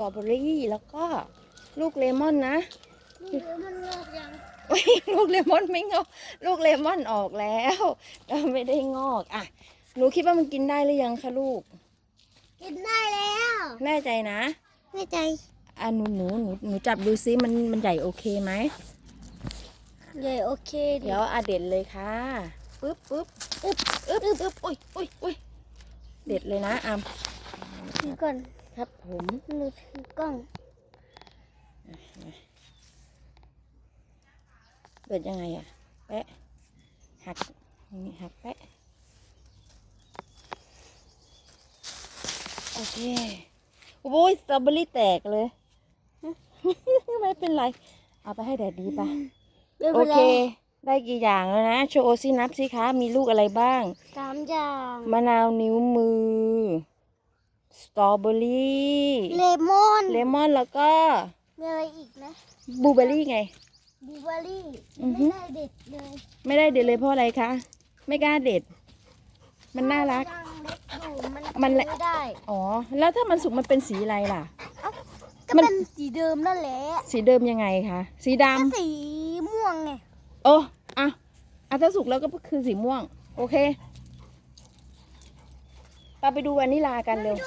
ตรอเบอรี่แล้วก็ลูกเลมอนนะนี่มันงอกยังโอ้ยลูกเลมอนไม่งอก ลูกเลมอนออกแล้วแต่ไม่ได้งอกอะหนูคิดว่ามันกินได้หรือยังคะลูก กินได้แล้ว แน่ใจนะไม่ใจอะหนูหนูหนูหนูจับดูซิมันมันใหญ่โอเคไหมใหญ่โอเค เดี๋ยวอาเด็ดเลยค่ะปึ๊บปึ๊บอึ๊บอึ๊บอึ๊บอุ้ยอุ้ยอุ้ยเด็ดเลยนะอามถือก่อน ครับผมหนูถือกล้องเปิดยังไงอะแปะหักนี่หักแปะโอเคโอ้ยสตรอเบอรี่แตกเลย ไม่เป็นไร เอาไปให้แดดดีปะเดี๋ยวโอไปเคแล้วได้กี่อย่างแล้วนะ โชว์ซินับสิคะ มีลูกอะไรบ้างสามอย่าง มะนาวนิ้วมือ สตรอเบอรี่เลมอนเลมอนแล้วก็มีอะไรอีกนะบลูเบอรี่ไงบิวเบอรี่อือฮึไม่ได้เด็ดเลย ไม่ได้เด็ดเลยเพราะอะไรคะ ไม่กล้าเด็ด มันน่ารักยังเล็กอยู่มันมันไม่ได้ อ๋อ แล้วถ้ามันสุกมันเป็นสีอะไรล่ะก็มันเป็นสีเดิมนั่นแหละ สีเดิมยังไงคะ สีดก็สีม่วงไงำโอ้อะอะถ้าสุกแล้วก็คือสีม่วง โอเคปาไปดูวานิลากันเร็วดู